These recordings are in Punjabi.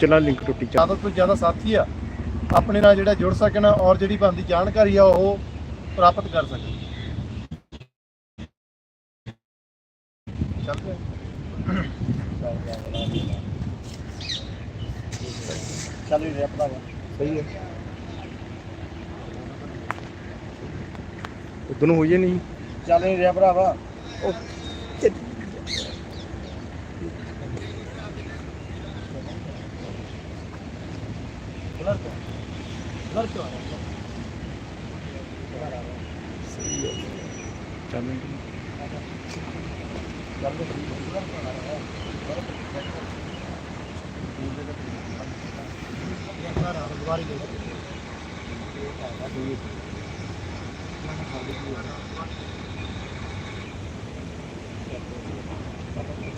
ਚਲਾ ਲਿੰਕ ਟੁੱਟੀ ਚਾ ਜ਼ਿਆਦਾ ਤੋਂ ਜ਼ਿਆਦਾ ਸਾਥੀ ਆ ਆਪਣੇ ਨਾਲ ਜਿਹੜਾ ਜੁੜ ਸਕਣ ਔਰ ਜਿਹੜੀ ਬਣਦੀ ਜਾਣਕਾਰੀ ਆ ਉਹ ਪ੍ਰਾਪਤ ਕਰ ਸਕਣ। ਚੱਲਦੇ ਚੱਲ ਰਿਹਾ ਭਰਾਵਾ ਸਹੀ ਹੈ। ਉਦੋਂ ਹੋਈ ਨਹੀਂ। ਚੱਲ ਰਿਹਾ ਭਰਾਵਾ। ਚੱਲ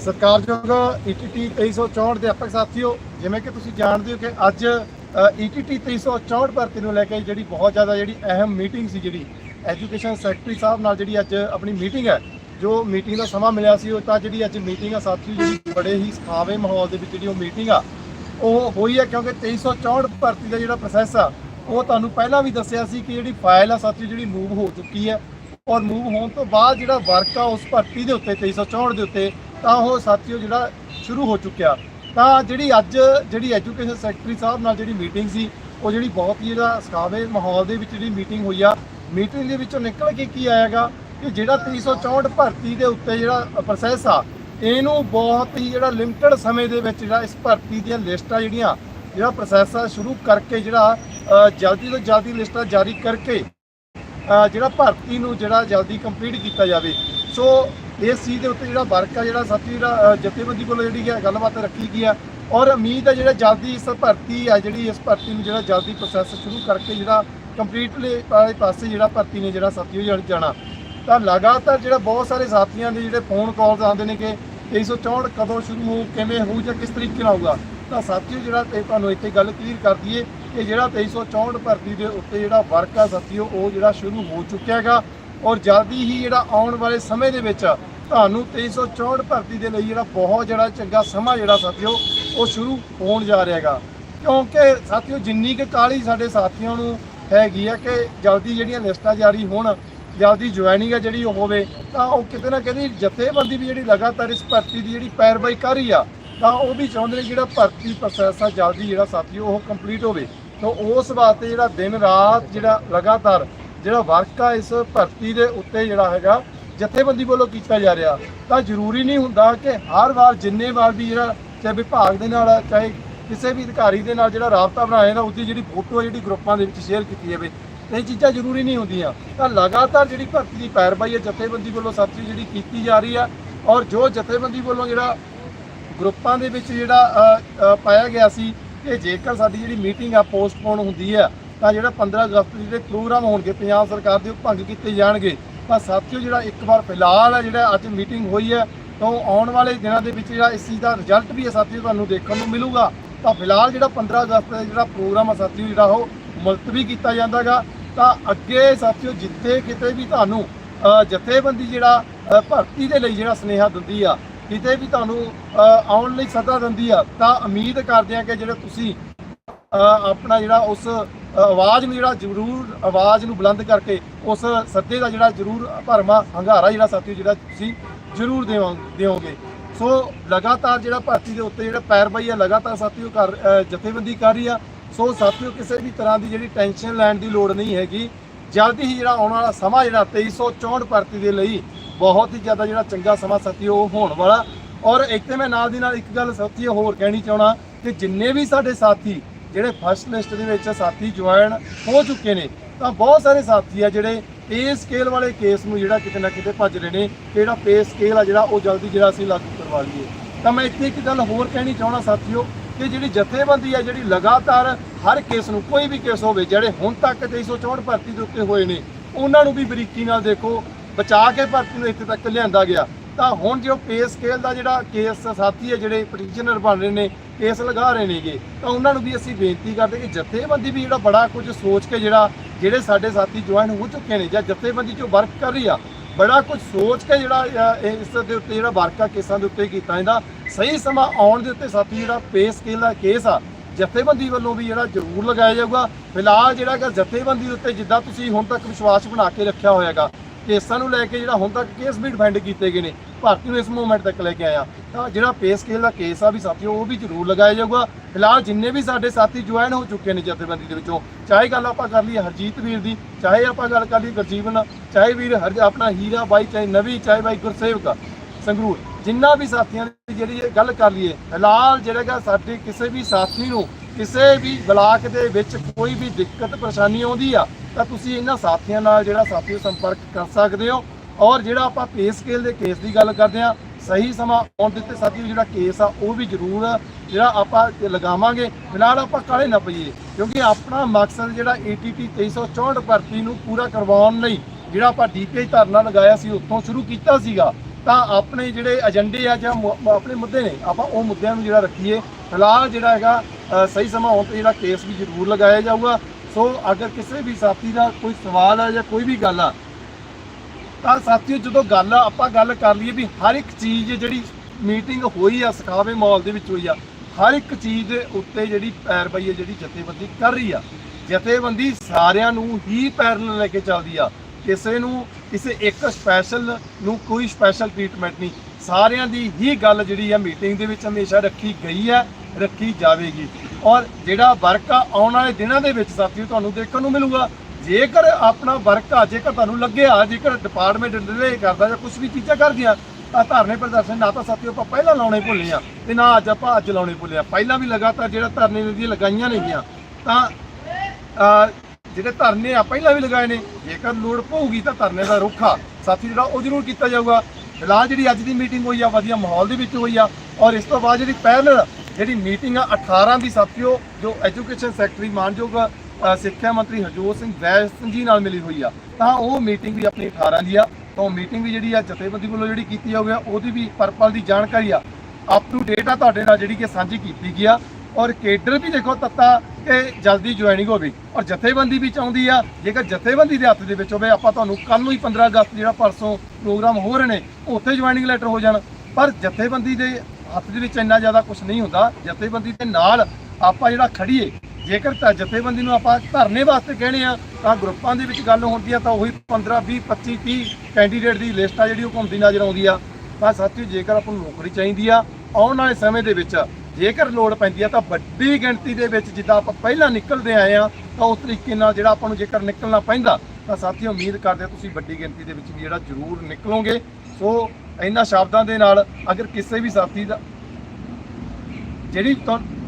ਸਤਿਕਾਰਯੋਗ ETT 2364 ਦੇ ਅਧਿਆਪਕ ਸਾਥੀਓ ਜਿਵੇਂ ਕਿ ਤੁਸੀਂ ਜਾਣਦੇ ਹੋ ਕਿ ਅੱਜ ETT 2364 ਭਰਤੀ ਨੂੰ ਲੈ ਕੇ ਜਿਹੜੀ ਬਹੁਤ ਜ਼ਿਆਦਾ ਜਿਹੜੀ ਅਹਿਮ ਮੀਟਿੰਗ ਸੀ ਜਿਹੜੀ ਐਜੂਕੇਸ਼ਨ ਸੈਕਟਰੀ ਸਾਹਿਬ ਨਾਲ ਜਿਹੜੀ ਅੱਜ ਆਪਣੀ ਮੀਟਿੰਗ ਹੈ, ਜੋ ਮੀਟਿੰਗ ਦਾ ਸਮਾਂ ਮਿਲਿਆ ਸੀ, ਉਹ ਤਾਂ ਜਿਹੜੀ ਅੱਜ ਮੀਟਿੰਗ ਆ ਸਾਥੀਓ ਜਿਹੜੀ ਬੜੇ ਹੀ ਸਖਾਵੇ ਮਾਹੌਲ ਦੇ ਵਿੱਚ ਜਿਹੜੀ ਉਹ ਮੀਟਿੰਗ ਆ, ਉਹ ਹੋਈ ਹੈ ਕਿਉਂਕਿ 2364 ਭਰਤੀ ਦਾ ਜਿਹੜਾ ਪ੍ਰੋਸੈਸ ਆ, ਉਹ ਤੁਹਾਨੂੰ ਪਹਿਲਾਂ ਵੀ ਦੱਸਿਆ ਸੀ ਕਿ ਜਿਹੜੀ ਫਾਈਲ ਆ ਸਾਥੀਓ ਜਿਹੜੀ ਮੂਵ ਹੋ ਚੁੱਕੀ ਹੈ, ਔਰ ਮੂਵ ਹੋਣ ਤੋਂ ਬਾਅਦ ਜਿਹੜਾ ਵਰਕ ਆ ਉਸ ਭਰਤੀ ਦੇ ਉੱਤੇ 2364 ਦੇ ਉੱਤੇ, ਤਾਂ ਉਹ ਸਾਥੀਓ ਜਿਹੜਾ ਸ਼ੁਰੂ ਹੋ ਚੁੱਕਿਆ। ਤਾਂ ਜਿਹੜੀ ਅੱਜ ਜਿਹੜੀ ਐਜੂਕੇਸ਼ਨ ਸੈਕਟਰੀ ਸਾਹਿਬ ਨਾਲ ਜਿਹੜੀ ਮੀਟਿੰਗ ਸੀ, ਉਹ ਜਿਹੜੀ ਬਹੁਤ ਹੀ ਜਿਹੜਾ ਸਖਾਵੇ ਮਾਹੌਲ ਦੇ ਵਿੱਚ ਜਿਹੜੀ ਮੀਟਿੰਗ ਹੋਈ ਆ ਮੀਟਿੰਗ ਦੇ ਵਿੱਚੋਂ ਨਿਕਲ ਕੇ ਕੀ ਆਏਗਾ ਕਿ ਜਿਹੜਾ 364 ਭਰਤੀ ਦੇ ਉੱਤੇ ਜਿਹੜਾ ਪ੍ਰੋਸੈਸ ਆ, ਇਹਨੂੰ ਬਹੁਤ ਹੀ ਜਿਹੜਾ ਲਿਮਟਿਡ ਸਮੇਂ ਦੇ ਵਿੱਚ ਜਿਹੜਾ ਇਸ ਭਰਤੀ ਦੀਆਂ ਲਿਸਟਾਂ ਜਿਹੜੀਆਂ, ਜਿਹੜਾ ਪ੍ਰੋਸੈਸ ਆ ਸ਼ੁਰੂ ਕਰਕੇ ਜਿਹੜਾ ਜਲਦੀ ਤੋਂ ਜਲਦੀ ਲਿਸਟਾਂ ਜਾਰੀ ਕਰਕੇ ਜਿਹੜਾ ਭਰਤੀ ਨੂੰ ਜਿਹੜਾ ਜਲਦੀ ਕੰਪਲੀਟ ਕੀਤਾ ਜਾਵੇ। ਸੋ ਇਸ ਚੀਜ਼ ਦੇ ਉੱਤੇ ਜਿਹੜਾ ਵਰਕ ਆ, ਜਿਹੜਾ ਸਾਥੀ ਜਿਹੜਾ ਜਥੇਬੰਦੀ ਵੱਲੋਂ ਜਿਹੜੀ ਹੈ ਗੱਲਬਾਤ ਰੱਖੀ ਗਈ ਆ ਔਰ ਉਮੀਦ ਹੈ ਜਿਹੜਾ ਜਲਦੀ ਇਸ ਭਰਤੀ ਆ, ਜਿਹੜੀ ਇਸ ਭਰਤੀ ਨੂੰ ਜਿਹੜਾ ਜਲਦੀ ਪ੍ਰੋਸੈਸ ਸ਼ੁਰੂ ਕਰਕੇ ਜਿਹੜਾ ਕੰਪਲੀਟਲੀ ਵਾਲੇ ਪਾਸੇ ਜਿਹੜਾ ਭਰਤੀ ਨੇ ਜਿਹੜਾ ਸਾਥੀਓ ਜਿਹੜਾ ਜਾਣਾ। ਤਾਂ ਲਗਾਤਾਰ ਜਿਹੜਾ ਬਹੁਤ ਸਾਰੇ ਸਾਥੀਆਂ ਦੇ ਜਿਹੜੇ ਫੋਨ ਕਾਲਸ ਆਉਂਦੇ ਨੇ ਕਿ 364 ਕਦੋਂ ਸ਼ੁਰੂ ਹੋਊ, ਕਿਵੇਂ ਹੋਊ ਜਾਂ ਕਿਸ ਤਰੀਕੇ ਨਾਲ ਹੋਊਗਾ, ਤਾਂ ਸਾਥੀਓ ਜਿਹੜਾ ਤੇ ਤੁਹਾਨੂੰ ਇੱਥੇ ਗੱਲ ਕਲੀਅਰ ਕਰ ਦਈਏ ਕਿ ਜਿਹੜਾ 364 ਭਰਤੀ ਦੇ ਉੱਤੇ ਜਿਹੜਾ ਵਰਕ ਆ ਸਾਥੀਓ, ਉਹ ਜਿਹੜਾ ਸ਼ੁਰੂ ਹੋ ਚੁੱਕਿਆ ਹੈਗਾ ਔਰ ਜਲਦੀ ਹੀ ਜਿਹੜਾ ਆਉਣ ਵਾਲੇ ਸਮੇਂ ਦੇ ਵਿੱਚ ਤੁਹਾਨੂੰ 364 ਭਰਤੀ ਦੇ ਲਈ ਜਿਹੜਾ ਬਹੁਤ ਜਿਹੜਾ ਚੰਗਾ ਸਮਾਂ ਜਿਹੜਾ ਸਾਥੀਓ, ਉਹ ਸ਼ੁਰੂ ਹੋਣ ਜਾ ਰਿਹਾ ਹੈਗਾ। ਕਿਉਂਕਿ ਸਾਥੀਓ, ਜਿੰਨੀ ਕਿ ਕਾਲੀ ਸਾਡੇ ਸਾਥੀਆਂ ਨੂੰ ਹੈਗੀ ਆ ਕਿ ਜਲਦੀ ਜਿਹੜੀਆਂ ਲਿਸਟਾਂ ਜਾਰੀ ਹੋਣ, ਜਲਦੀ ਜੁਆਇਨਿੰਗ ਆ ਜਿਹੜੀ ਉਹ ਹੋਵੇ, ਤਾਂ ਉਹ ਕਿਤੇ ਨਾ ਕਿਤੇ ਜਥੇਬੰਦੀ ਵੀ ਜਿਹੜੀ ਲਗਾਤਾਰ ਇਸ ਭਰਤੀ ਦੀ ਜਿਹੜੀ ਪੈਰਵਾਈ ਕਰ ਰਹੀ ਆ, ਤਾਂ ਉਹ ਵੀ ਚਾਹੁੰਦੇ ਨੇ ਜਿਹੜਾ ਭਰਤੀ ਪ੍ਰੋਸੈਸ ਆ ਜਲਦੀ ਜਿਹੜਾ ਸਾਥੀਓ ਉਹ ਕੰਪਲੀਟ ਹੋਵੇ। ਤਾਂ ਉਸ ਵਾਸਤੇ ਜਿਹੜਾ ਦਿਨ ਰਾਤ ਜਿਹੜਾ ਲਗਾਤਾਰ ਜਿਹੜਾ ਵਰਕ ਆ ਇਸ ਭਰਤੀ ਦੇ ਉੱਤੇ ਜਿਹੜਾ ਹੈਗਾ ਜਥੇਬੰਦੀ ਵੱਲੋਂ ਕੀਤਾ ਜਾ ਰਿਹਾ, ਤਾਂ ਜ਼ਰੂਰੀ ਨਹੀਂ ਹੁੰਦਾ ਕਿ ਹਰ ਵਾਰ ਜਿੰਨੇ ਵਾਰ ਵੀ ਜਿਹੜਾ ਚਾਹੇ ਵਿਭਾਗ ਦੇ ਨਾਲ, ਚਾਹੇ ਕਿਸੇ ਵੀ ਅਧਿਕਾਰੀ ਦੇ ਨਾਲ ਜਿਹੜਾ ਰਾਬਤਾ ਬਣਾਇਆ ਜਾਂਦਾ ਉਹਦੀ ਜਿਹੜੀ ਫੋਟੋ ਜਿਹੜੀ ਗਰੁੱਪਾਂ ਦੇ ਵਿੱਚ ਸ਼ੇਅਰ ਕੀਤੀ ਜਾਵੇ ਇਹ ਚੀਜ਼ਾਂ ਜ਼ਰੂਰੀ ਨਹੀਂ ਹੁੰਦੀਆਂ। ਤਾਂ ਲਗਾਤਾਰ ਜਿਹੜੀ ਭਰਤੀ ਦੀ ਪੈਰਵਾਈ ਹੈ, ਜਥੇਬੰਦੀ ਵੱਲੋਂ ਸਬਸਿਡੀ ਜਿਹੜੀ ਕੀਤੀ ਜਾ ਰਹੀ ਆ ਔਰ ਜੋ ਜਥੇਬੰਦੀ ਵੱਲੋਂ ਜਿਹੜਾ ਗਰੁੱਪਾਂ ਦੇ ਵਿੱਚ ਜਿਹੜਾ ਪਾਇਆ ਗਿਆ ਸੀ ਕਿ ਜੇਕਰ ਸਾਡੀ ਜਿਹੜੀ ਮੀਟਿੰਗ ਆ ਪੋਸਟਪੋਨ ਹੁੰਦੀ ਆ ਤਾਂ ਜਿਹੜਾ 15 ਅਗਸਤ ਨੂੰ ਜਿਹੜੇ ਪ੍ਰੋਗਰਾਮ ਹੋਣਗੇ, ਪੰਜਾਬ ਸਰਕਾਰ ਦੇ ਉਹ ਭੰਗ ਕੀਤੇ ਜਾਣਗੇ। ਤਾਂ ਸਾਥੀਓ ਜਿਹੜਾ ਇੱਕ ਵਾਰ ਫਿਲਹਾਲ ਹੈ, ਜਿਹੜਾ ਅੱਜ ਮੀਟਿੰਗ ਹੋਈ ਹੈ, ਤਾਂ ਉਹ ਆਉਣ ਵਾਲੇ ਦਿਨਾਂ ਦੇ ਵਿੱਚ ਜਿਹੜਾ ਇਸ ਚੀਜ਼ ਦਾ ਰਿਜ਼ਲਟ ਵੀ ਹੈ ਸਾਥੀਓ ਤੁਹਾਨੂੰ ਦੇਖਣ ਨੂੰ ਮਿਲੂਗਾ। ਤਾਂ ਫਿਲਹਾਲ ਜਿਹੜਾ 15 ਅਗਸਤ ਦਾ ਜਿਹੜਾ ਪ੍ਰੋਗਰਾਮ ਆ ਸਾਥੀਓ, ਜਿਹੜਾ ਉਹ ਮੁਲਤਵੀ ਕੀਤਾ ਜਾਂਦਾਗਾ। ਤਾਂ ਅੱਗੇ ਸਾਥੀਓ ਜਿੱਥੇ ਕਿਤੇ ਵੀ ਤੁਹਾਨੂੰ ਜਥੇਬੰਦੀ ਜਿਹੜਾ ਭਰਤੀ ਦੇ ਲਈ ਜਿਹੜਾ ਸੁਨੇਹਾ ਦਿੰਦੀ ਆ, ਕਿਤੇ ਵੀ ਤੁਹਾਨੂੰ ਆਉਣ ਲਈ ਸੱਦਾ ਦਿੰਦੀ ਆ, ਤਾਂ ਉਮੀਦ ਕਰਦੇ ਆ ਕਿ ਜਿਹੜੇ ਤੁਸੀਂ ਆਪਣਾ ਜਿਹੜਾ ਉਸ ਆਵਾਜ਼ ਨੂੰ ਜਿਹੜਾ ਜ਼ਰੂਰ ਆਵਾਜ਼ ਨੂੰ ਬੁਲੰਦ ਕਰਕੇ ਉਸ ਸੱਦੇ ਦਾ ਜਿਹੜਾ ਜ਼ਰੂਰ ਭਰਮਾ, ਹੰਗਾਰਾ ਜਿਹੜਾ ਸਾਥੀਓ ਜਿਹੜਾ ਤੁਸੀਂ ਜ਼ਰੂਰ ਦੇਵਾਂ ਦਿਓਗੇ। ਸੋ ਲਗਾਤਾਰ ਜਿਹੜਾ ਭਰਤੀ ਦੇ ਉੱਤੇ ਜਿਹੜਾ ਪੈਰਵਾਈ ਆ ਲਗਾਤਾਰ ਸਾਥੀਓ ਕਰ ਜਥੇਬੰਦੀ ਕਰ ਰਹੀ ਆ। ਸੋ ਸਾਥੀਓ ਕਿਸੇ ਵੀ ਤਰ੍ਹਾਂ ਦੀ ਜਿਹੜੀ ਟੈਨਸ਼ਨ ਲੈਣ ਦੀ ਲੋੜ ਨਹੀਂ ਹੈਗੀ। ਜਲਦੀ ਹੀ ਜਿਹੜਾ ਆਉਣ ਵਾਲਾ ਸਮਾਂ ਜਿਹੜਾ 2364 ਭਰਤੀ ਦੇ ਲਈ ਬਹੁਤ ਹੀ ਜ਼ਿਆਦਾ ਜਿਹੜਾ ਚੰਗਾ ਸਮਾਂ ਸਾਥੀਓ ਉਹ ਹੋਣ ਵਾਲਾ। ਔਰ ਇੱਕ ਇੱਥੇ ਮੈਂ ਨਾਲ ਦੀ ਨਾਲ ਇੱਕ ਗੱਲ ਸਾਥੀਓ ਹੋਰ ਕਹਿਣੀ ਚਾਹਣਾ ਕਿ ਜਿੰਨੇ ਵੀ ਸਾਡੇ ਸਾਥੀ ਜਿਹੜੇ ਫਸਟ ਲਿਸਟ ਦੇ ਵਿੱਚ ਸਾਥੀ ਜੁਆਇਨ ਹੋ ਚੁੱਕੇ ਨੇ, ਤਾਂ ਬਹੁਤ ਸਾਰੇ ਸਾਥੀ ਆ ਜਿਹੜੇ ਪੇ ਸਕੇਲ ਵਾਲੇ ਕੇਸ ਨੂੰ ਜਿਹੜਾ ਕਿਤੇ ਨਾ ਕਿਤੇ ਭੱਜ ਰਹੇ ਨੇ ਕਿ ਜਿਹੜਾ ਪੇ ਸਕੇਲ ਆ ਜਿਹੜਾ ਉਹ ਜਲਦੀ ਜਿਹੜਾ ਅਸੀਂ ਲਾਗੂ ਕਰਵਾ ਲਈਏ। ਤਾਂ ਮੈਂ ਇੱਥੇ ਇੱਕ ਗੱਲ ਹੋਰ ਕਹਿਣੀ ਚਾਹਣਾ ਸਾਥੀਓ ਕਿ ਜਿਹੜੀ ਜਥੇਬੰਦੀ ਆ, ਜਿਹੜੀ ਲਗਾਤਾਰ ਹਰ ਕੇਸ ਨੂੰ, ਕੋਈ ਵੀ ਕੇਸ ਹੋਵੇ, ਜਿਹੜੇ ਹੁਣ ਤੱਕ 364 ਭਰਤੀ ਦੇ ਉੱਤੇ ਹੋਏ ਨੇ, ਉਹਨਾਂ ਨੂੰ ਵੀ ਬਰੀਕੀ ਨਾਲ ਦੇਖੋ, ਬਚਾ ਕੇ ਭਰਤੀ ਨੂੰ ਇੱਥੇ ਤੱਕ ਲਿਆਂਦਾ ਗਿਆ। ਤਾਂ ਹੁਣ ਜੋ ਪੇ ਸਕੇਲ ਦਾ ਜਿਹੜਾ ਕੇਸ ਸਾਥੀ ਹੈ ਜਿਹੜੇ ਪਟੀਸ਼ਨਰ ਬਣ ਰਹੇ ਨੇ ਕੇਸ ਲਗਾ ਰਹੇ ਨੇਗੇ, ਤਾਂ ਉਹਨਾਂ ਨੂੰ ਵੀ ਅਸੀਂ ਬੇਨਤੀ ਕਰਦੇ ਕਿ ਜਥੇਬੰਦੀ ਵੀ ਜਿਹੜਾ ਬੜਾ ਕੁਝ ਸੋਚ ਕੇ ਜਿਹੜਾ, ਜਿਹੜੇ ਸਾਡੇ ਸਾਥੀ ਜੁਆਇਨ ਹੋ ਚੁੱਕੇ ਨੇ ਜਾਂ ਜਥੇਬੰਦੀ ਜੋ ਵਰਕ ਕਰ ਰਹੀ ਆ, ਬੜਾ ਕੁਝ ਸੋਚ ਕੇ ਜਿਹੜਾ ਇਸ ਦੇ ਉੱਤੇ ਜਿਹੜਾ ਵਰਕਾ ਕੇਸਾਂ ਦੇ ਉੱਤੇ ਕੀਤਾ ਇਹਦਾ ਸਹੀ ਸਮਾਂ ਆਉਣ ਦੇ ਉੱਤੇ ਸਾਥੀ ਜਿਹੜਾ ਪੇ ਸਕੇਲ ਦਾ ਕੇਸ ਆ, ਜਥੇਬੰਦੀ ਵੱਲੋਂ ਵੀ ਜਿਹੜਾ ਜ਼ਰੂਰ ਲਗਾਇਆ ਜਾਊਗਾ। ਫਿਲਹਾਲ ਜਿਹੜਾ ਕਿ ਜਥੇਬੰਦੀ ਦੇ ਉੱਤੇ ਜਿੱਦਾਂ ਤੁਸੀਂ ਹੁਣ ਤੱਕ ਵਿਸ਼ਵਾਸ ਬਣਾ ਕੇ ਰੱਖਿਆ ਹੋਇਆਗਾ, ਕੇਸਾਂ ਨੂੰ ਲੈ ਕੇ ਜਿਹੜਾ ਹੁਣ ਤੱਕ ਕੇਸ ਵੀ ਡਿਫੈਂਡ ਕੀਤੇ ਗਏ ਨੇ ਭਾਰਤੀ ਨੂੰ ਇਸ ਮੂਵਮੈਂਟ ਤੱਕ ਲੈ ਕੇ ਆਇਆ। ਤਾਂ ਜਿਹੜਾ ਪੇ ਸਕੇਲ ਦਾ ਕੇਸ ਆ ਵੀ ਸਾਥੀਓ, ਉਹ ਵੀ ਜ਼ਰੂਰ ਲਗਾਇਆ ਜਾਊਗਾ। ਫਿਲਹਾਲ ਜਿੰਨੇ ਵੀ ਸਾਡੇ ਸਾਥੀ ਜੁਆਇਨ ਹੋ ਚੁੱਕੇ ਨੇ ਜਥੇਬੰਦੀ ਦੇ ਵਿੱਚੋਂ, ਚਾਹੇ ਗੱਲ ਆਪਾਂ ਕਰ ਲਈਏ ਹਰਜੀਤ ਵੀਰ ਦੀ, ਚਾਹੇ ਆਪਾਂ ਗੱਲ ਕਰ ਲਈਏ ਗੁਰਜੀਵਨ, ਚਾਹੇ ਵੀਰ ਹਰ ਆਪਣਾ ਹੀਰਾ ਬਾਈ, ਚਾਹੇ ਨਵੀ, ਚਾਹੇ ਬਾਈ ਗੁਰਸੇਵਕ, ਸੰਗਰੂਰ, ਜਿੰਨਾ ਵੀ ਸਾਥੀਆਂ ਦੀ ਜਿਹੜੀ ਗੱਲ ਕਰ ਲਈਏ, ਫਿਲਹਾਲ ਜਿਹੜਾ ਕਿ ਸਾਡੇ ਕਿਸੇ ਵੀ ਸਾਥੀ ਨੂੰ, ਕਿਸੇ ਵੀ ਬਲਾਕ ਦੇ ਵਿੱਚ ਕੋਈ ਵੀ ਦਿੱਕਤ, ਪਰੇਸ਼ਾਨੀ ਆਉਂਦੀ ਆ, ਤਾਂ ਤੁਸੀਂ ਇਹਨਾਂ ਸਾਥੀਆਂ ਨਾਲ ਜਿਹੜਾ ਸਾਥੀ ਸੰਪਰਕ ਕਰ ਸਕਦੇ ਹੋ। ਔਰ ਜਿਹੜਾ ਆਪਾਂ ਪੇ ਸਕੇਲ ਦੇ ਕੇਸ ਦੀ ਗੱਲ ਕਰਦੇ ਆ ਸਹੀ ਸਮਾਂ ਆਉਣ ਦਿੱਤੇ ਸਾਥੀ ਜਿਹੜਾ ਕੇਸ ਆ, ਉਹ ਵੀ ਜ਼ਰੂਰ ਜਿਹੜਾ ਆਪਾਂ ਲਗਾਵਾਂਗੇ। ਫਿਲਹਾਲ ਆਪਾਂ ਕਾਲੇ ਨਾ ਪਈਏ, ਕਿਉਂਕਿ ਆਪਣਾ ਮਕਸਦ ਜਿਹੜਾ ATT 2364 ਭਰਤੀ ਨੂੰ ਪੂਰਾ ਕਰਵਾਉਣ ਲਈ ਜਿਹੜਾ ਆਪਾਂ ਡੀਪੀਆਈ ਧਰਨਾ ਲਗਾਇਆ ਸੀ, ਉੱਥੋਂ ਸ਼ੁਰੂ ਕੀਤਾ ਸੀਗਾ, ਤਾਂ ਆਪਣੇ ਜਿਹੜੇ ਏਜੰਡੇ ਆ ਜਾਂ ਮੁ- ਆਪਣੇ ਮੁੱਦੇ ਨੇ, ਆਪਾਂ ਉਹ ਮੁੱਦਿਆਂ ਨੂੰ ਜਿਹੜਾ ਰੱਖੀਏ। ਫਿਲਹਾਲ ਜਿਹੜਾ ਹੈਗਾ ਸਹੀ ਸਮਾਂ ਆਉਣ ਤੇ ਜਿਹੜਾ ਕੇਸ ਵੀ ਜ਼ਰੂਰ ਲਗਾਇਆ ਜਾਊਗਾ। ਸੋ ਅਗਰ ਕਿਸੇ ਵੀ ਸਾਥੀ ਦਾ ਕੋਈ ਸਵਾਲ ਆ ਜਾਂ ਕੋਈ ਵੀ ਗੱਲ ਆ ਤਾਂ ਸਾਥੀਓ ਜਦੋਂ ਗੱਲ ਆਪਾਂ ਗੱਲ ਕਰ ਲਈਏ ਵੀ ਹਰ ਇੱਕ ਚੀਜ਼ ਜਿਹੜੀ ਮੀਟਿੰਗ ਹੋਈ ਆ, ਸਖਾਵੇ ਮਾਲ ਦੇ ਵਿੱਚ ਹੋਈ ਆ, ਹਰ ਇੱਕ ਚੀਜ਼ ਦੇ ਉੱਤੇ ਜਿਹੜੀ ਪੈਰਵਾਈ ਹੈ ਜਿਹੜੀ ਜਥੇਬੰਦੀ ਕਰ ਰਹੀ ਆ। ਜਥੇਬੰਦੀ ਸਾਰਿਆਂ ਨੂੰ ਹੀ ਪੈਰ ਲੈ ਕੇ ਚੱਲਦੀ ਆ। ਕਿਸੇ ਨੂੰ, ਕਿਸੇ ਇੱਕ ਸਪੈਸ਼ਲ ਨੂੰ ਕੋਈ ਸਪੈਸ਼ਲ ਟ੍ਰੀਟਮੈਂਟ ਨਹੀਂ। ਸਾਰਿਆਂ ਦੀ ਹੀ ਗੱਲ ਜਿਹੜੀ ਆ ਮੀਟਿੰਗ ਦੇ ਵਿੱਚ ਹਮੇਸ਼ਾ ਰੱਖੀ ਗਈ ਹੈ ਰੱਖੀ ਜਾਵੇਗੀ। ਔਰ ਜਿਹੜਾ ਵਰਕ ਆ, ਆਉਣ ਵਾਲੇ ਦਿਨਾਂ ਦੇ ਵਿੱਚ ਸਾਥੀਓ ਤੁਹਾਨੂੰ ਦੇਖਣ ਨੂੰ ਮਿਲੂਗਾ। ਜੇਕਰ ਆਪਣਾ ਵਰਕ ਆ ਜੇਕਰ ਤੁਹਾਨੂੰ ਲੱਗਿਆ ਜੇਕਰ ਡਿਪਾਰਟਮੈਂਟ ਡਿਲੇ ਕਰਦਾ ਜਾਂ ਕੁਝ ਵੀ ਚੀਜ਼ਾਂ ਕਰਦੀਆਂ ਤਾਂ ਧਰਨੇ ਪ੍ਰਦਰਸ਼ਨ ਨਾ ਤਾਂ ਸਾਥੀਓ ਆਪਾਂ ਪਹਿਲਾਂ ਲਾਉਣੇ ਭੁੱਲੇ ਆ ਤੇ ਨਾ ਅੱਜ ਆਪਾਂ ਅੱਜ ਲਾਉਣੇ ਭੁੱਲੇ ਆ। ਪਹਿਲਾਂ ਵੀ ਲਗਾਤਾਰ ਜਿਹੜਾ ਧਰਨੇ ਨੇ ਲਗਾਈਆਂ ਨੇਗੀਆਂ ਤਾਂ ਜਿਹੜੇ ਧਰਨੇ ਆ ਪਹਿਲਾਂ ਵੀ ਲਗਾਏ ਨੇ। ਜੇਕਰ ਲੋੜ ਪਊਗੀ ਤਾਂ ਧਰਨੇ ਦਾ ਰੁੱਖ ਆ। ਸਾਥੀ ਜਿਹੜਾ ਉਹ ਜ਼ਰੂਰ ਕੀਤਾ ਜਾਊਗਾ। ਫਿਲਹਾਲ ਜਿਹੜੀ ਅੱਜ ਦੀ ਮੀਟਿੰਗ ਹੋਈ ਆ ਵਧੀਆ ਮਾਹੌਲ ਦੇ ਵਿੱਚ ਹੋਈ ਆ। ਔਰ ਇਸ ਤੋਂ ਬਾਅਦ ਜਿਹੜੀ ਪਹਿਲ ਜਿਹੜੀ ਮੀਟਿੰਗ ਆ 18 ਦੀ ਸਾਥੀਓ ਜੋ ਐਜੂਕੇਸ਼ਨ ਸੈਕਟਰੀ ਮਾਨਯੋਗ ਅ, ਸਿੱਖਿਆ ਮੰਤਰੀ ਹਰਜੋਤ ਸਿੰਘ ਵੈਸ ਜੀ ਨਾਲ ਮਿਲੀ ਹੋਈ ਆ, ਤਾਂ ਉਹ ਮੀਟਿੰਗ ਵੀ ਆਪਣੀ 18 ਦੀ ਆ, ਤਾਂ ਉਹ ਮੀਟਿੰਗ ਵੀ ਜਿਹੜੀ ਆ ਜਥੇਬੰਦੀ ਵੱਲੋਂ ਜਿਹੜੀ ਕੀਤੀ ਜਾਊਗੀ ਉਹਦੀ ਵੀ ਪਰਪਲ ਦੀ ਜਾਣਕਾਰੀ ਆ। ਅਪ ਟੂ ਡੇਟ ਆ ਤੁਹਾਡੇ ਨਾਲ ਜਿਹੜੀ ਕਿ ਸਾਂਝੀ ਕੀਤੀ ਗਈ ਆ, ਔਰ ਕੇਡਰ ਵੀ ਦੇਖੋ ਤੱਤਾ ਕਿ ਜਲਦੀ ਜੁਆਇਨਿੰਗ ਹੋਵੇ, ਔਰ ਜਥੇਬੰਦੀ ਵੀ ਚਾਹੁੰਦੀ ਆ, ਜੇਕਰ ਜਥੇਬੰਦੀ ਦੇ ਹੱਥ ਦੇ ਵਿੱਚ ਹੋਵੇ, ਆਪਾਂ ਤੁਹਾਨੂੰ ਕੱਲ ਨੂੰ ਹੀ 15 ਅਗਸਤ ਜਿਹੜਾ ਪਰਸੋਂ ਪ੍ਰੋਗਰਾਮ ਹੋ ਰਹੇ ਨੇ, ਉੱਥੇ ਜੁਆਇਨਿੰਗ ਲੈਟਰ ਹੋ ਜਾਣ। ਪਰ ਜਥੇਬੰਦੀ ਦੇ ਹੱਥ ਦੇ ਵਿੱਚ ਇੰਨਾ ਜ਼ਿਆਦਾ ਕੁਝ ਨਹੀਂ ਹੁੰਦਾ, ਜਥੇਬੰਦੀ ਦੇ ਨਾਲ ਆਪਾਂ ਜਿਹੜਾ ਖੜੀਏ ਜੇਕਰ ਤਾਂ ਜਥੇਬੰਦੀ ਨੂੰ ਆਪਾਂ ਧਰਨੇ ਵਾਸਤੇ ਕਹਿਣੇ ਆ, ਤਾਂ ਗਰੁੱਪਾਂ ਦੇ ਵਿੱਚ ਗੱਲ ਹੁੰਦੀ ਆ, ਤਾਂ ਉਹੀ 15 20 25 30 ਕੈਂਡੀਡੇਟ ਦੀ ਲਿਸਟ ਆ ਜਿਹੜੀ ਉਹ ਘੁੰਮਦੀ ਨਜ਼ਰ ਆਉਂਦੀ ਆ। ਤਾਂ ਸਾਥੀਓ ਜੇਕਰ ਆਪਾਂ ਨੂੰ ਨੌਕਰੀ ਚਾਹੀਦੀ ਆ, ਆਉਣ ਵਾਲੇ ਸਮੇਂ ਦੇ ਵਿੱਚ ਜੇਕਰ ਲੋੜ ਪੈਂਦੀ ਆ, ਤਾਂ ਵੱਡੀ ਗਿਣਤੀ ਦੇ ਵਿੱਚ ਜਿੱਦਾਂ ਆਪਾਂ ਪਹਿਲਾਂ ਨਿਕਲਦੇ ਆਏ ਆ, ਤਾਂ ਉਸ ਤਰੀਕੇ ਨਾਲ ਜਿਹੜਾ ਆਪਾਂ ਨੂੰ ਜੇਕਰ ਨਿਕਲਣਾ ਪੈਂਦਾ, ਤਾਂ ਸਾਥੀਓ ਉਮੀਦ ਕਰਦੇ ਤੁਸੀਂ ਵੱਡੀ ਗਿਣਤੀ ਦੇ ਵਿੱਚ ਵੀ ਜਿਹੜਾ ਜ਼ਰੂਰ ਨਿਕਲੋਗੇ। ਸੋ ਇਹਨਾਂ ਸ਼ਬਦਾਂ ਦੇ ਨਾਲ ਅਗਰ ਕਿਸੇ ਵੀ ਸਾਥੀ ਦਾ ਜਿਹੜੀ ਤੁਹਾ-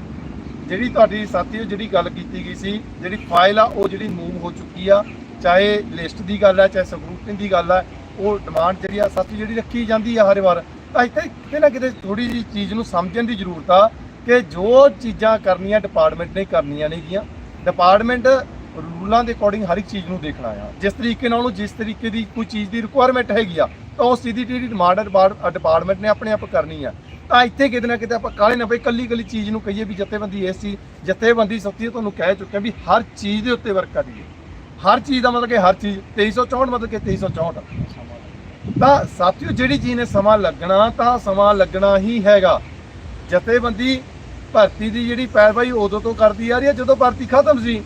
ਜਿਹੜੀ ਤੁਹਾਡੀ ਸਾਥੀਓ ਜਿਹੜੀ ਗੱਲ ਕੀਤੀ ਗਈ ਸੀ, ਜਿਹੜੀ ਫਾਈਲ ਆ, ਉਹ ਜਿਹੜੀ ਮੂਵ ਹੋ ਚੁੱਕੀ ਆ, ਚਾਹੇ ਲਿਸਟ ਦੀ ਗੱਲ ਆ, ਚਾਹੇ ਸਕਰੂਟਿੰਗ ਦੀ ਗੱਲ ਆ, ਉਹ ਡਿਮਾਂਡ ਜਿਹੜੀ ਆ ਸਾਥੀ ਜਿਹੜੀ ਰੱਖੀ ਜਾਂਦੀ ਆ ਹਰ ਵਾਰ। ਤਾਂ ਇੱਥੇ ਕਿਤੇ ਨਾ ਕਿਤੇ ਥੋੜੀ ਜਿਹੀ ਚੀਜ਼ ਨੂੰ ਸਮਝਣ ਦੀ ਜ਼ਰੂਰਤ ਆ ਕਿ ਜੋ ਚੀਜ਼ਾਂ ਕਰਨੀਆਂ ਡਿਪਾਰਟਮੈਂਟ ਨੇ ਕਰਨੀਆਂ ਨੇਗੀਆਂ ਡਿਪਾਰਟਮੈਂਟ ਰੂਲਾਂ ਦੇ ਅਕੋਰਡਿੰਗ ਹਰ ਇੱਕ ਚੀਜ਼ ਨੂੰ ਦੇਖਣਾ ਆ ਜਿਸ ਤਰੀਕੇ ਨਾਲ ਉਹਨੂੰ ਜਿਸ ਤਰੀਕੇ ਦੀ ਕੋਈ ਚੀਜ਼ ਦੀ ਰਿਕੁਆਇਰਮੈਂਟ ਹੈਗੀ ਆ, ਤਾਂ ਉਸ ਚੀਜ਼ ਦੀ ਜਿਹੜੀ ਡਿਮਾਂਡ ਡਿਪਾਰਟਮੈਂਟ ਨੇ ਆਪਣੇ ਆਪ ਕਰਨੀ ਆ। ਤਾਂ ਇੱਥੇ ਕਿਤੇ ਨਾ ਕਿਤੇ ਆਪਾਂ ਕਾਲੇ ਨਾ ਪਈ ਕੱਲੀ ਕੱਲੀ ਚੀਜ਼ ਨੂੰ ਕਹੀਏ ਵੀ ਜਥੇਬੰਦੀ ਇਸ ਚੀਜ਼ ਜਥੇਬੰਦੀ ਸੱਤੀ ਤੁਹਾਨੂੰ ਕਹਿ ਚੁੱਕਿਆ ਵੀ ਹਰ ਚੀਜ਼ ਦੇ ਉੱਤੇ ਵਰਕ ਕਰੀਏ ਹਰ ਚੀਜ਼ ਦਾ ਮਤਲਬ ਕਿ ਹਰ ਚੀਜ਼ 2364 ਮਤਲਬ ਕਿ 2364 ਤਾਂ ਸਾਥੀਓ ਜਿਹੜੀ ਚੀਜ਼ ਨੇ ਸਮਾਂ ਲੱਗਣਾ ਤਾਂ ਸਮਾਂ ਲੱਗਣਾ ਹੀ ਹੈਗਾ। ਜਥੇਬੰਦੀ ਭਰਤੀ ਦੀ ਜਿਹੜੀ ਪੈਰਵਾਈ ਉਦੋਂ ਤੋਂ ਕਰਦੀ ਆ ਰਹੀ ਹੈ ਜਦੋਂ ਭਰਤੀ ਖਤਮ ਸੀ।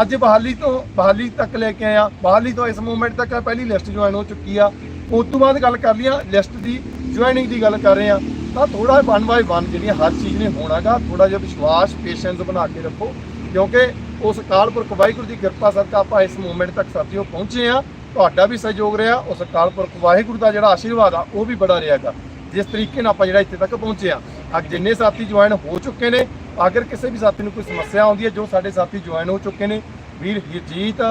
ਅੱਜ ਬਹਾਲੀ ਤੋਂ ਬਹਾਲੀ ਤੱਕ ਲੈ ਕੇ ਆਇਆ ਬਹਾਲੀ ਤੋਂ ਇਸ ਮੂਵਮੈਂਟ ਤੱਕ ਆ, ਪਹਿਲੀ ਲਿਸਟ ਜੁਆਇਨ ਹੋ ਚੁੱਕੀ ਆ। ਉਸ ਤੋਂ ਬਾਅਦ ਗੱਲ ਕਰ ਲਿਆ ਲਿਸਟ ਦੀ ਜੁਆਇਨਿੰਗ ਦੀ ਗੱਲ ਕਰ ਰਹੇ ਆ। ਤਾਂ ਥੋੜਾ ਵਨ ਬਾਈ ਵਨ ਜਿਹੜੀਆਂ ਹਰ ਚੀਜ਼ ਨੇ ਹੋਣਾਗਾ ਥੋੜਾ ਜਿਹਾ ਵਿਸ਼ਵਾਸ ਪੇਸ਼ੈਂਸ ਬਣਾ ਕੇ ਰੱਖੋ, ਕਿਉਂਕਿ ਉਸ ਅਕਾਲ ਪੁਰਖ ਵਾਹਿਗੁਰੂ ਦੀ ਕਿਰਪਾ ਸਦਕਾ ਆਪਾਂ ਇਸ ਮੂਵਮੈਂਟ ਤੱਕ ਸਾਥੀਓ ਪਹੁੰਚੇ ਆ ਤੁਹਾਡਾ ਵੀ ਸਹਿਯੋਗ ਰਿਹਾ, ਉਸ ਅਕਾਲ ਪੁਰਖ ਵਾਹਿਗੁਰੂ ਦਾ ਜਿਹੜਾ ਆਸ਼ੀਰਵਾਦ ਆ, ਉਹ ਵੀ ਬੜਾ ਰਿਹਾਗਾ ਜਿਸ ਤਰੀਕੇ ਨਾਲ ਆਪਾਂ ਜਿਹੜਾ ਇੱਥੇ ਤੱਕ ਪਹੁੰਚੇ ਆ ਅੱਜ ਜਿੰਨੇ ਸਾਥੀ ਜੁਆਇਨ ਹੋ ਚੁੱਕੇ ਨੇ, ਅਗਰ ਕਿਸੇ ਵੀ ਸਾਥੀ ਨੂੰ ਕੋਈ ਸਮੱਸਿਆ ਆਉਂਦੀ ਹੈ, ਜੋ ਸਾਡੇ ਸਾਥੀ ਜੁਆਇਨ ਹੋ ਚੁੱਕੇ ਨੇ, ਵੀਰ ਹਰਜੀਤ,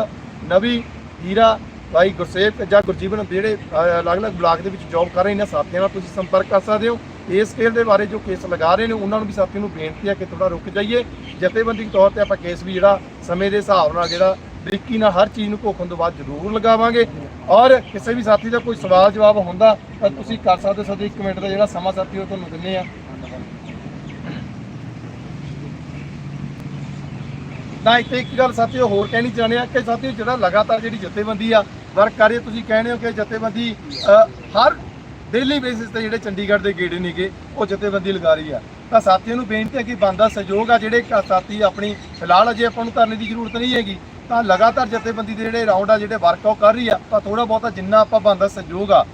ਨਵੀ, ਹੀਰਾ, ਭਾਈ ਗੁਰਸੇਵ ਜਾਂ ਗੁਰਜੀਵਨ, ਜਿਹੜੇ ਅਲੱਗ-ਅਲੱਗ ਬਲਾਕ ਦੇ ਵਿੱਚ ਜੌਬ ਕਰ ਰਹੇ ਨੇ, ਸਾਥੀਆਂ ਨਾਲ ਤੁਸੀਂ ਸੰਪਰਕ ਕਰ ਸਕਦੇ ਹੋ। ਇਸ ਸਕੇਲ ਦੇ ਬਾਰੇ ਜੋ ਕੇਸ ਲਗਾ ਰਹੇ ਨੇ, ਉਹਨਾਂ ਨੂੰ ਵੀ ਸਾਥੀ ਨੂੰ ਬੇਨਤੀ ਹੈ ਕਿ ਥੋੜਾ ਰੁਕ ਜਾਈਏ। ਜਥੇਬੰਦੀ ਦੇ ਤੌਰ ਤੇ ਆਪਾਂ ਕੇਸ ਵੀ ਜਿਹੜਾ ਸਮੇਂ ਦੇ ਹਿਸਾਬ ਨਾਲ ਜਿਹੜਾ ਬਰੀਕੀ ਨਾਲ ਹਰ ਚੀਜ਼ ਨੂੰ ਘੋਖਣ ਤੋਂ ਬਾਅਦ ਜ਼ਰੂਰ ਲਗਾਵਾਂਗੇ। ਔਰ ਕਿਸੇ ਵੀ ਸਾਥੀ ਦਾ ਕੋਈ ਸਵਾਲ ਜਵਾਬ ਹੁੰਦਾ, ਤਾਂ ਤੁਸੀਂ ਕਰ ਸਕਦੇ ਹੋ ਸਾਡੇ 1 ਮਿੰਟ ਦਾ ਜਿਹੜਾ ਸਮਾਂ ਸਾਥੀ ਉਹ ਤੁਹਾਨੂੰ ਦਿੰਨੇ ਆ ਤਾਂ ਇੱਥੇ ਇੱਕ ਗੱਲ ਸਾਥੀਓ ਹੋਰ ਕਹਿਣੀ ਚਾਹੁੰਦੇ ਆ ਕਿ ਸਾਥੀਓ ਜਿਹੜਾ ਲਗਾਤਾਰ ਜਿਹੜੀ ਜਥੇਬੰਦੀ ਆ, ਵਰਕ ਕਰ ਰਹੀ ਹੈ, ਤੁਸੀਂ ਕਹਿੰਦੇ ਹੋ ਕਿ ਜਥੇਬੰਦੀ ਹਰ ਡੇਲੀ ਬੇਸਿਸ ਤੇ ਜਿਹੜੇ ਚੰਡੀਗੜ੍ਹ ਦੇ ਗੇੜੇ ਨੇਗੇ, ਉਹ ਜਥੇਬੰਦੀ ਲਗਾ ਰਹੀ ਆ। ਤਾਂ ਸਾਥੀਆਂ ਨੂੰ ਬੇਨਤੀ ਹੈ ਕਿ ਬੰਦਾ ਸਹਿਯੋਗ ਆ ਜਿਹੜੇ ਕ- ਸਾਥੀ ਆਪਣੀ, ਫਿਲਹਾਲ ਅਜੇ ਆਪਾਂ ਨੂੰ ਧਰਨੇ ਦੀ ਜ਼ਰੂਰਤ ਨਹੀਂ ਹੈਗੀ, ਤਾਂ ਲਗਾਤਾਰ ਜਥੇਬੰਦੀ ਦੇ ਜਿਹੜੇ ਰਾਉਂਡ ਆ, ਜਿਹੜੇ ਵਰਕ ਆ ਕਰ ਰਹੀ ਆ, ਤਾਂ ਥੋੜਾ ਬਹੁਤਾ ਜਿੰਨਾ ਆਪਾਂ ਬੰਦਾ ਸਹਿਯੋਗ ਆ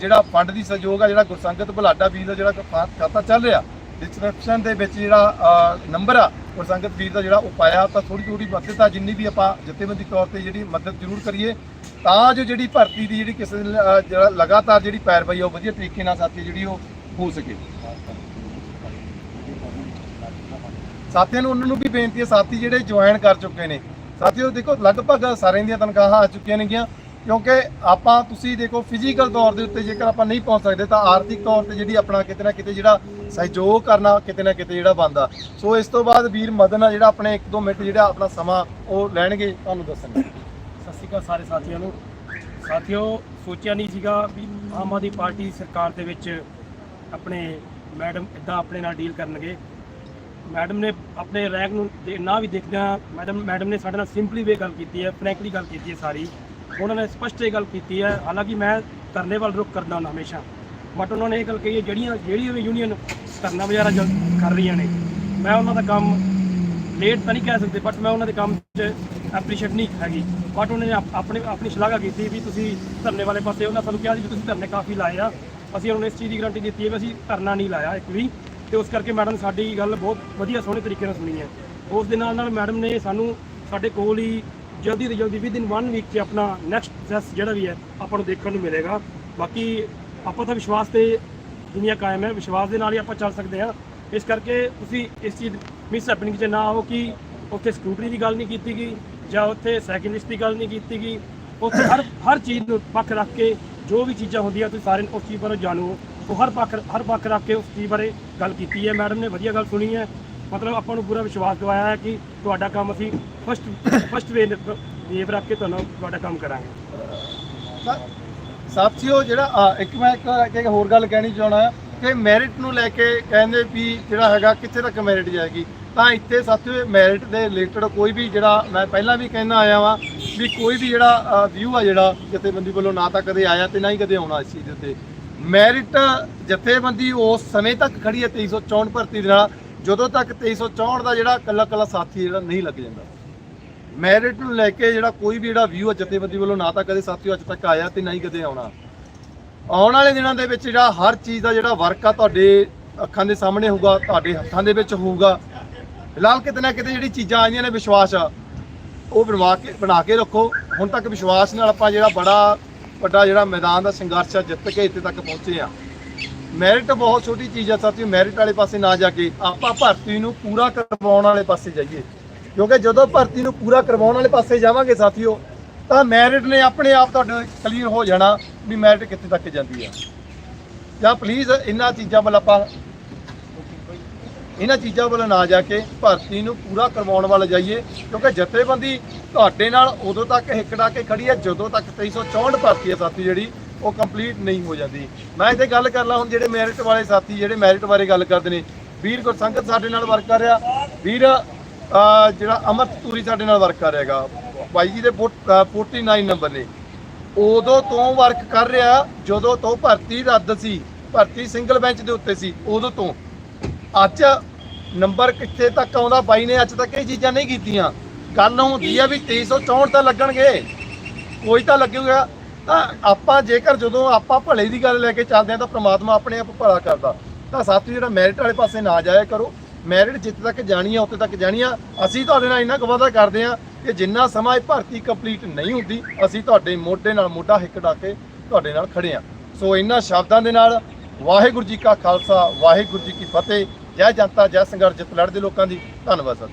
ਜਿਹੜਾ ਫੰਡ ਦੀ ਸਹਿਯੋਗ ਆ, ਜਿਹੜਾ ਗੁਰਸੰਗਤ ਬੁਲਾਡਾ ਵੀਰ ਦਾ ਜਿਹੜਾ ਖਾਤਾ ਚੱਲ ਰਿਹਾ ਡਿਸਕ੍ਰਿਪਸ਼ਨ ਦੇ ਵਿੱਚ ਜਿਹੜਾ ਨੰਬਰ ਆ, ਗੁਰਸੰਗਤ ਵੀਰ ਦਾ ਜਿਹੜਾ ਉਹ ਪਾਇਆ, ਤਾਂ ਥੋੜੀ ਥੋੜੀ ਮਦਦ ਆ ਜਿੰਨੀ ਵੀ ਆਪਾਂ ਜਥੇਬੰਦੀ ਤੌਰ ਤੇ ਜਿਹੜੀ ਮਦਦ ਜ਼ਰੂਰ ਕਰੀਏ ਤਾਂ ਜੋ ਜਿਹੜੀ ਭਰਤੀ ਦੀ ਜਿਹੜੀ ਕਿਸੇ ਦਿਨ, ਅ, ਜਿਹੜਾ ਲਗਾਤਾਰ ਜਿਹੜੀ ਪੈਰਵਾਈ ਆ ਉਹ ਵਧੀਆ ਤਰੀਕੇ ਨਾਲ ਸਾਥੀ ਜਿਹੜੀ ਉਹ ਹੋ ਸਕੇ। ਸਾਥੀਆਂ ਨੂੰ ਉਹਨਾਂ ਨੂੰ ਵੀ ਬੇਨਤੀ ਹੈ ਸਾਥੀ ਜਿਹੜੇ ਜੁਆਇਨ ਕਰ ਚੁੱਕੇ ਨੇ। ਸਾਥੀਓ ਦੇਖੋ ਲਗਭਗ ਸਾਰਿਆਂ ਦੀਆਂ ਤਨਖਾਹਾਂ ਆ ਚੁੱਕੀਆਂ ਨੇਗੀਆਂ। ਕਿਉਂਕਿ ਆਪਾਂ ਤੁਸੀਂ ਦੇਖੋ ਫਿਜ਼ੀਕਲ ਤੌਰ ਦੇ ਉੱਤੇ ਜੇਕਰ ਆਪਾਂ ਨਹੀਂ ਪਹੁੰਚ ਸਕਦੇ ਤਾਂ ਆਰਥਿਕ ਤੌਰ ਤੇ ਜਿਹੜੀ ਆਪਣਾ ਕਿਤੇ ਨਾ ਕਿਤੇ ਜਿਹੜਾ ਸਹਿਯੋਗ ਕਰਨਾ ਕਿਤੇ ਨਾ ਕਿਤੇ ਜਿਹੜਾ ਬੰਦਾ। ਸੋ ਇਸ ਤੋਂ ਬਾਅਦ ਵੀਰ ਮਦਨ ਆ ਜਿਹੜਾ ਆਪਣੇ 1-2 ਮਿੰਟ ਜਿਹੜਾ ਆਪਣਾ ਸਮਾਂ ਉਹ ਲੈਣਗੇ ਤੁਹਾਨੂੰ ਦੱਸਣਗੇ। ਸਤਿ ਸ਼੍ਰੀ ਅਕਾਲ ਸਾਰੇ ਸਾਥੀਆਂ ਨੂੰ। ਸਾਥੀਓ, ਸੋਚਿਆ ਨਹੀਂ ਸੀਗਾ ਵੀ ਆਮ ਆਦਮੀ ਪਾਰਟੀ ਸਰਕਾਰ ਦੇ ਵਿੱਚ ਆਪਣੇ ਮੈਡਮ ਇਦਾਂ ਆਪਣੇ ਨਾਲ ਡੀਲ ਕਰਨਗੇ। ਮੈਡਮ ਨੇ ਆਪਣੇ ਰੈਂਕ ਨੂੰ ਦੇ- ਨਾ ਵੀ ਦੇਖਦਿਆਂ ਮੈਡਮ ਮੈਡਮ ਨੇ ਸਾਡੇ ਨਾਲ ਸਿੰਪਲੀ ਵੇ ਗੱਲ ਕੀਤੀ ਹੈ ਫਰੈਂਕਲੀ ਗੱਲ ਕੀਤੀ ਹੈ ਸਾਰੀ। ਉਹਨਾਂ ਨੇ ਸਪਸ਼ਟ ਇਹ ਗੱਲ ਕੀਤੀ ਹੈ, ਹਾਲਾਂਕਿ ਮੈਂ ਧਰਨੇ ਵੱਲ ਰੁਕ ਕਰਦਾ ਹਾਂ ਹਮੇਸ਼ਾ। ਬਟ ਉਹਨਾਂ ਨੇ ਇਹ ਗੱਲ ਕਹੀ ਹੈ, ਜਿਹੜੀਆਂ ਜਿਹੜੀ ਵੀ ਯੂਨੀਅਨ ਧਰਨਾ ਵਗੈਰਾ ਜੋ ਕਰ ਰਹੀਆਂ ਨੇ, ਮੈਂ ਉਹਨਾਂ ਦਾ ਕੰਮ ਲੇਟ ਤਾਂ ਨਹੀਂ ਕਹਿ ਸਕਦੇ ਬਟ ਮੈਂ ਉਹਨਾਂ ਦੇ ਕੰਮ 'ਚ ਐਪਰੀਸ਼ੀਏਟ ਨਹੀਂ ਹੈਗੀ। ਬਟ ਉਹਨੇ ਆਪ- ਆਪਣੇ ਆਪਣੀ ਸ਼ਲਾਘਾ ਕੀਤੀ ਵੀ ਤੁਸੀਂ ਧਰਨੇ ਵਾਲੇ ਪਾਸੇ ਉਹਨਾਂ ਸਾਨੂੰ ਕਿਹਾ ਸੀ ਵੀ ਤੁਸੀਂ ਧਰਨੇ ਕਾਫੀ ਲਾਏ ਆ। ਅਸੀਂ ਉਹਨਾਂ ਨੂੰ ਇਸ ਚੀਜ਼ ਦੀ ਗਾਰੰਟੀ ਦਿੱਤੀ ਹੈ ਵੀ ਅਸੀਂ ਧਰਨਾ ਨਹੀਂ ਲਾਇਆ ਇੱਕ ਵੀ। ਤੇ ਉਸ ਕਰਕੇ ਮੈਡਮ ਸਾਡੀ ਗੱਲ ਬਹੁਤ ਵਧੀਆ ਸੋਹਣੇ ਤਰੀਕੇ ਨਾਲ ਸੁਣੀ ਹੈ। ਉਸ ਦੇ ਨਾਲ ਨਾਲ ਮੈਡਮ ਨੇ ਸਾਨੂੰ ਸਾਡੇ ਕੋਲ ਹੀ ਜਲਦੀ ਤੋਂ ਜਲਦੀ ਵਿਦਿਨ 1 ਵੀਕ 'ਚ ਆਪਣਾ ਨੈਕਸਟ ਪ੍ਰੋਸੈਸ ਜਿਹੜਾ ਵੀ ਹੈ, ਆਪਾਂ ਨੂੰ ਦੇਖਣ ਨੂੰ ਮਿਲੇਗਾ। ਬਾਕੀ ਆਪਾਂ ਤਾਂ ਵਿਸ਼ਵਾਸ ਤੇ ਦੁਨੀਆ ਕਾਇਮ ਹੈ। ਵਿਸ਼ਵਾਸ ਦੇ ਨਾਲ ਹੀ ਆਪਾਂ ਚੱਲ ਸਕਦੇ ਹਾਂ। ਇਸ ਕਰਕੇ ਤੁਸੀਂ ਇਸ ਚੀਜ਼ ਮਿਸ ਹੈਪਨਿੰਗ 'ਚ ਨਾ ਆਓ ਕਿ ਉੱਥੇ ਸਕੂਟਰੀ ਦੀ ਗੱਲ ਨਹੀਂ ਕੀਤੀ ਗਈ। ਜਾਂ ਉੱਥੇ ਸੈਕਿੰਡ ਦੀ ਗੱਲ ਨਹੀਂ ਕੀਤੀ ਗਈ, ਉੱਥੇ ਹਰ ਹਰ ਚੀਜ਼ ਨੂੰ ਪੱਖ ਰੱਖ ਕੇ ਜੋ ਵੀ ਚੀਜ਼ਾਂ ਹੁੰਦੀਆਂ, ਤੁਸੀਂ ਸਾਰੇ ਉਸ ਚੀਜ਼ ਬਾਰੇ ਜਾਣੋ। ਉਹ ਹਰ ਪੱਖ ਹਰ ਪੱਖ ਰੱਖ ਕੇ ਉਸ ਚੀਜ਼ ਬਾਰੇ ਗੱਲ ਕੀਤੀ ਹੈ। ਮੈਡਮ ਨੇ ਵਧੀਆ ਗੱਲ ਸੁਣੀ ਹੈ। ਮਤਲਬ ਆਪਾਂ ਨੂੰ ਪੂਰਾ ਵਿਸ਼ਵਾਸ ਦਿਵਾਇਆ ਹੈ ਕਿ ਤੁਹਾਡਾ ਕੰਮ ਅਸੀਂ ਫਸਟ ਫਸਟ ਵੇ ਵੇਵ ਰੱਖ ਕੇ ਤੁਹਾਨੂੰ ਤੁਹਾਡਾ ਕੰਮ ਕਰਾਂਗੇ। ਸਾਥੀਓ, ਜਿਹੜਾ ਇੱਕ ਮੈਂ ਇੱਕ ਹੋਰ ਗੱਲ ਕਹਿਣੀ ਚਾਹਣਾ ਕਿ ਮੈਰਿਟ ਨੂੰ ਲੈ ਕੇ ਕਹਿੰਦੇ ਵੀ ਜਿਹੜਾ ਹੈਗਾ, ਕਿੱਥੇ ਤੱਕ ਮੈਰਿਟ ਜਾਏਗੀ? ਤਾਂ ਇੱਥੇ ਸਾਥੀਓ ਮੈਰਿਟ ਦੇ ਰਿਲੇਟਡ ਕੋਈ ਵੀ ਜਿਹੜਾ ਮੈਂ ਪਹਿਲਾਂ ਵੀ ਕਹਿੰਦਾ ਆਇਆ ਵਾਂ ਵੀ ਕੋਈ ਵੀ ਜਿਹੜਾ ਵਿਊ ਆ ਜਿਹੜਾ ਜਥੇਬੰਦੀ ਵੱਲੋਂ ਨਾ ਤਾਂ ਕਦੇ ਆਇਆ ਤੇ ਨਾ ਹੀ ਕਦੇ ਆਉਣਾ ਇਸ ਚੀਜ਼ ਦੇ ਉੱਤੇ। ਮੈਰਿਟ ਜਥੇਬੰਦੀ ਉਸ ਸਮੇਂ ਤੱਕ ਖੜੀ ਹੈ 2364 ਭਰਤੀ ਦੇ ਨਾਲ, ਜਦੋਂ ਤੱਕ 2364 ਦਾ ਜਿਹੜਾ ਕੱਲਾ ਕੱਲਾ ਸਾਥੀ ਜਿਹੜਾ ਨਹੀਂ ਲੱਗ ਜਾਂਦਾ। ਮੈਰਿਟ ਨੂੰ ਲੈ ਕੇ ਜਿਹੜਾ ਕੋਈ ਵੀ ਜਿਹੜਾ ਵਿਊ ਹੈ ਜਥੇਬੰਦੀ ਵੱਲੋਂ ਨਾ ਤਾਂ ਕਦੇ ਸਾਥੀਓ ਅੱਜ ਤੱਕ ਆਇਆ ਤੇ ਨਾ ਹੀ ਕਦੇ ਆਉਣਾ। ਆਉਣ ਵਾਲੇ ਦਿਨਾਂ ਦੇ ਵਿੱਚ ਜਿਹੜਾ ਹਰ ਚੀਜ਼ ਦਾ ਜਿਹੜਾ ਵਰਕ ਆ ਤੁਹਾਡੇ ਅੱਖਾਂ ਦੇ ਸਾਹਮਣੇ ਹੋਊਗਾ, ਤੁਹਾਡੇ ਹੱਥਾਂ ਦੇ ਵਿੱਚ ਹੋਊਗਾ। ਫਿਲਹਾਲ ਕਿਤੇ ਨਾ ਕਿਤੇ ਜਿਹੜੀ ਚੀਜ਼ਾਂ ਆਈਆਂ ਨੇ ਵਿਸ਼ਵਾਸ ਆ ਉਹ ਬਣਵਾ ਕੇ, ਬਣਾ ਕੇ ਰੱਖੋ। ਹੁਣ ਤੱਕ ਵਿਸ਼ਵਾਸ ਨਾਲ ਆਪਾਂ ਜਿਹੜਾ ਬੜਾ ਵੱਡਾ ਜਿਹੜਾ ਮੈਦਾਨ ਦਾ ਸੰਘਰਸ਼ ਆ, ਜਿੱਤ ਕੇ ਇੱਥੇ ਤੱਕ ਪਹੁੰਚੇ ਆ। ਮੈਰਿਟ ਬਹੁਤ ਛੋਟੀ ਚੀਜ਼ ਆ ਸਾਥੀਓ ਮੈਰਿਟ ਵਾਲੇ ਪਾਸੇ ਨਾ ਜਾ ਕੇ ਆਪਾਂ ਭਰਤੀ ਨੂੰ ਪੂਰਾ ਕਰਵਾਉਣ ਵਾਲੇ ਪਾਸੇ ਜਾਈਏ। ਕਿਉਂਕਿ ਜਦੋਂ ਭਰਤੀ ਨੂੰ ਪੂਰਾ ਕਰਵਾਉਣ ਵਾਲੇ ਪਾਸੇ ਜਾਵਾਂਗੇ ਸਾਥੀਓ, ਤਾਂ ਮੈਰਿਟ ਨੇ ਆਪਣੇ ਆਪ ਤੁਹਾਡੇ ਕਲੀਅਰ ਹੋ ਜਾਣਾ ਵੀ ਮੈਰਿਟ ਕਿੱਥੇ ਤੱਕ ਜਾਂਦੀ ਆ। ਜਾਂ ਪਲੀਜ਼ ਇਹਨਾਂ ਚੀਜ਼ਾਂ ਵੱਲ ਆਪਾਂ ਇਹਨਾਂ ਚੀਜ਼ਾਂ ਵੱਲ ਨਾ ਜਾ ਕੇ ਭਰਤੀ ਨੂੰ ਪੂਰਾ ਕਰਵਾਉਣ ਵੱਲ ਜਾਈਏ ਕਿਉਂਕਿ ਜਥੇਬੰਦੀ ਤੁਹਾਡੇ ਨਾਲ ਉਦੋਂ ਤੱਕ ਹਿੱਕੜਾ ਕੇ ਖੜੀ ਹੈ ਜਦੋਂ ਤੱਕ 2364 ਭਰਤੀ ਹੈ ਸਾਥੀ ਜਿਹੜੀ ਉਹ ਕੰਪਲੀਟ ਨਹੀਂ ਹੋ ਜਾਂਦੀ। ਮੈਂ ਇੱਥੇ ਗੱਲ ਕਰ ਲਾ ਹੁਣ ਜਿਹੜੇ ਮੈਰਿਟ ਵਾਲੇ ਸਾਥੀ ਜਿਹੜੇ ਮੈਰਿਟ ਬਾਰੇ ਗੱਲ ਕਰਦੇ ਨੇ। ਵੀਰ ਗੁਰਸੰਗਤ ਸਾਡੇ ਨਾਲ ਵਰਕ ਕਰ ਰਿਹਾ। ਵੀਰ ਜਿਹੜਾ ਅਮਰਤ ਤੂਰੀ ਸਾਡੇ ਨਾਲ ਵਰਕ ਕਰ ਰਿਹਾਗਾ। ਬਾਈ ਜੀ ਦੇ ਫੋਰਟ- ਅਹ, 49 ਨੰਬਰ ਨੇ। ਉਦੋਂ ਤੋਂ ਵਰਕ ਕਰ ਰਿਹਾ ਜਦੋਂ ਤੋਂ ਭਰਤੀ ਰੱਦ ਸੀ ਭਰਤੀ ਸਿੰਗਲ ਬੈਂਚ ਦੇ ਉੱਤੇ ਸੀ ਉਦੋਂ ਤੋਂ। ਅੱਜ ਨੰਬਰ ਕਿੱਥੇ ਤੱਕ ਆਉਂਦਾ? ਬਾਈ ਨੇ ਅੱਜ ਤੱਕ ਇਹ ਚੀਜ਼ਾਂ ਨਹੀਂ ਕੀਤੀਆਂ। ਗੱਲ ਹੁੰਦੀ ਆ ਵੀ 2364 ਤਾਂ ਲੱਗਣਗੇ। ਕੋਈ ਤਾਂ ਲੱਗੂਗਾ। ਤਾਂ ਆਪਾਂ ਜੇਕਰ ਜਦੋਂ ਆਪਾਂ ਭਲੇ ਦੀ ਗੱਲ ਲੈ ਕੇ ਚੱਲਦੇ ਆ ਤਾਂ ਪ੍ਰਮਾਤਮਾ ਆਪਣੇ ਆਪ ਭਲਾ ਕਰਦਾ। ਤਾਂ ਸਾਥੀ ਜਿਹੜਾ ਮੈਰਿਟ ਵਾਲੇ ਪਾਸੇ ਨਾ ਜਾਇਆ ਕਰੋ। ਮੈਰਿਟ ਜਿੱਥੇ ਤੱਕ ਜਾਣੀ ਆ, ਉੱਥੇ ਤੱਕ ਜਾਣੀ ਆ। ਅਸੀਂ ਤੁਹਾਡੇ ਨਾਲ ਇੰਨਾ ਕੁ ਵਾਅਦਾ ਕਰਦੇ ਆ ਕਿ ਜਿੰਨਾ ਸਮਾਂ ਇਹ ਭਰਤੀ ਕੰਪਲੀਟ ਨਹੀਂ ਹੁੰਦੀ, ਅਸੀਂ ਤੁਹਾਡੇ ਮੋਢੇ ਨਾਲ ਮੋਢਾ ਹਿੱਕ ਡਾ ਕੇ ਤੁਹਾਡੇ ਨਾਲ ਖੜੇ ਆ ਸੋ ਇਹਨਾਂ ਸ਼ਬਦਾਂ ਦੇ ਨਾਲ ਵਾਹਿਗੁਰੂ ਜੀ ਕਾ ਖਾਲਸਾ, ਵਾਹਿਗੁਰੂ ਜੀ ਕੀ ਫਤਿਹ। ਜੈ ਜਨਤਾ, ਜੈ ਸੰਘਰਸ਼, ਜਿੱਤ ਲੜਦੇ ਲੋਕਾਂ ਦੀ। ਧੰਨਵਾਦ ਸਰ